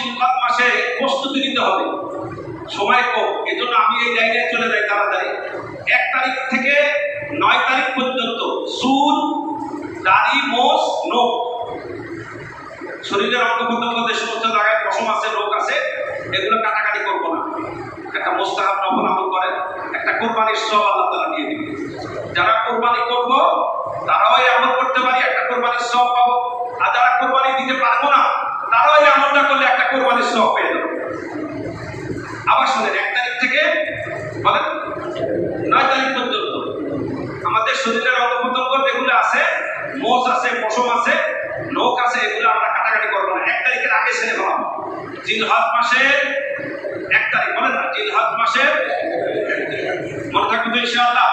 জিলবাদ মাসে প্রস্তুতি নিতে হবে। সময় কম, এজন্য আমি এই জায়গায় চলে যাই তাড়াতাড়ি। এক তারিখ থেকে নয় তারিখ পর্যন্ত চুল দাড়ি, মোষ নখ শরীরের অঙ্গ প্রত্যঙ্গ যে সমস্ত জায়গায় পশম আছে, রোগ আছে, এগুলো কাটাকাটি করব না। একটা মোস্তাহাব নফল আমল করেন, একটা কোরবানির সব আল্লাহ তালা দিয়ে দিবে যারা কোরবানি করব, তারাও এই আমল করতে পারি, একটা কোরবানির সব পাবো। কোরবানির পেয়ে যাবে। আবার শুনেন, এক তারিখ থেকে বলেন, নয় তারিখ পর্যন্ত আমাদের শরীরের যেগুলো আছে মোষ আছে, পশম আছে, নখ আছে, এগুলো আমরা কাটাকাটি করব না। এক তারিখের আগে সেরে ফেলাম। জিলহাত মাসের এক তারিখ, বলেন না জিলহাত মাসের মনে থাকবে তো ইনশাআল্লাহ।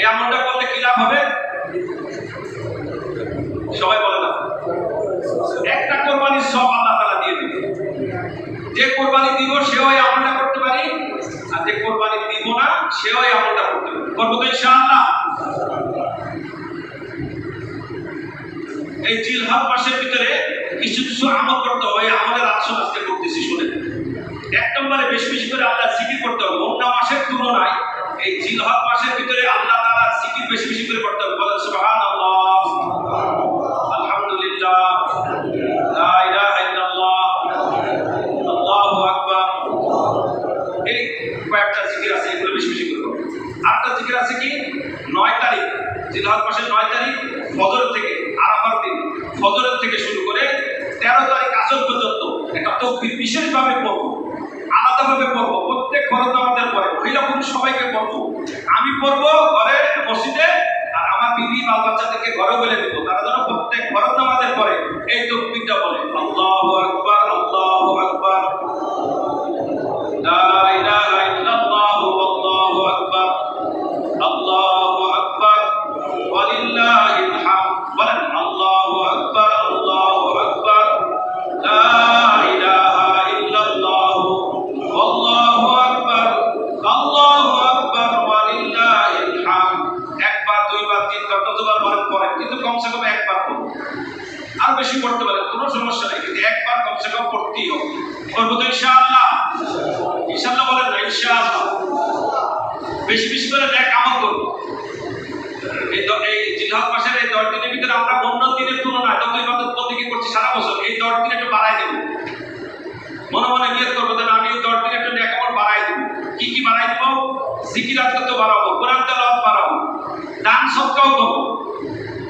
এই আমলটা করলে কি লাভ হবে? সবাই বলে না একটা কোরবানির সব আল্লাহ তালা দিয়ে দিবে যে কোরবানি দিব সেও এই আমলটা করতে পারি যে কোরবানি দিব না, সেও এই আমলটা করতে পারি করব তো ইনশাআল্লাহ। এই জিলহাদ মাসের ভিতরে কিছু কিছু আমল করতে হবে আমলের আলোচনা আজকে করতেছি শুনে এক নম্বরে বেশি বেশি করে আল্লাহ জিকির করতে হবে, অন্য মাসের তুলনায় এই জিলহাদ মাসের ভিতরে আল্লাহ তাআলা জিকির বেশি বেশি করে করতে হবে। বলেন সুবহানাল্লাহ আলহামদুলিল্লাহ লা ইলাহা ইল্লাল্লাহ আল্লাহু আকবার এই কয়েকটা জিকির আছে এগুলো বেশি বেশি করে করবে আরেকটা জিকির আছে কি? নয় তারিখ জিলহাদ মাসের নয় তারিখ, ফজর থেকে আরাফার দিন। ফজরের থেকে শুরু করে তেরো তারিখ আসর পর্যন্ত এটা তো বিশেষভাবে পড়ব, আলাদাভাবে পড়ব, প্রত্যেক ফরজ আমাদের পরে মহিলা পুরুষ সবাইকে পড়ব। আমি পড়ব ঘরে মসজিদে আর আমার বিবি বাল বাচ্চাদেরকে ঘরে বলে দেবো, তারা আর বেশি পড়তে পারেন কোনো সমস্যা নেই। কিন্তু একবার কমসে কম পড়তেই হবে। করব তো ইনশাআল্লাহ। ইনশাআল্লাহ বলেন না, ইনশাআল্লাহ। বেশি বেশি করে ন্যাক আমল করব। এই জিহাদ মাসের এই দশ দিনের ভিতরে আমরা অন্য দিনের তুলনায় যত ইবাদত করছি সারা বছর, এই দশ দিন একটু বাড়াই দেবো। মনে মনে নিয়ত করব যেন আমি এই দশ দিন একটু আমল বাড়াই দেবো। কি কি বাড়াই দেবো? জিকিরাত করতে বাড়াবো, কোরআন বাড়াবো। দান সৎকাও করব।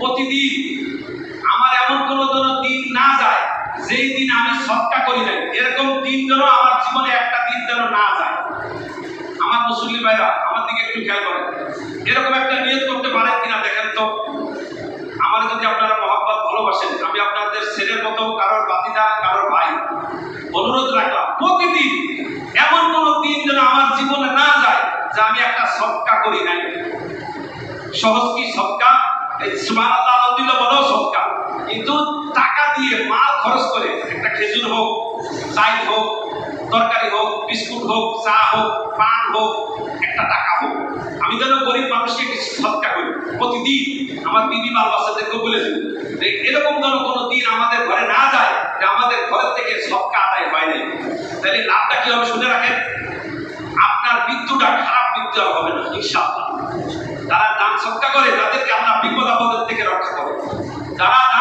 প্রতিদিন এমন কোনো যেন দিন না যায়, যেই দিন আমি সৎকা করি নাই। এরকম দিন যেন আমার জীবনে একটা দিন যেন না যায়। আমার মুসল্লি ভাইরা, আমার দিকে একটু খেয়াল করেন। এরকম একটা নিয়ত করতে পারেন কিনা দেখেন তো। আমার যদি আপনারা মহাব্বত ভালোবাসেন, আমি আপনাদের ছেলের মতো কারোর বাতিদা, কারোর ভাই অনুরোধ রাখলাম, প্রতিদিন এমন কোনো দিন যেন আমার জীবনে না যায়, যে আমি একটা সৎকা করি নাই। সহজ কি সৎকা? বলো সৎকা কিন্তু টাকা দিয়ে মাল খরচ করে একটা খেজুর হোক, চাই হোক, তরকারি হোক, বিস্কুট হোক, চা হোক, পান হোক, একটা টাকা হোক। আমি যেন গরিব মানুষকে কিছু সৎকা করি। প্রতিদিন আমার বিবি বাল বাচ্চাদেরকে বলে যে, এরকম যেন কোনো দিন আমাদের ঘরে না যায়, যে আমাদের ঘরের থেকে সৎকা আদায় হয় নাই। তাহলে লাভটা কি হবে শুনে রাখেন? আপনার মৃত্যুটা খারাপ মৃত্যু হবে না, ইনশাআল্লাহ। যারা দান সৎকা করে, তাদেরকে আল্লাহ বিপদ করে যারা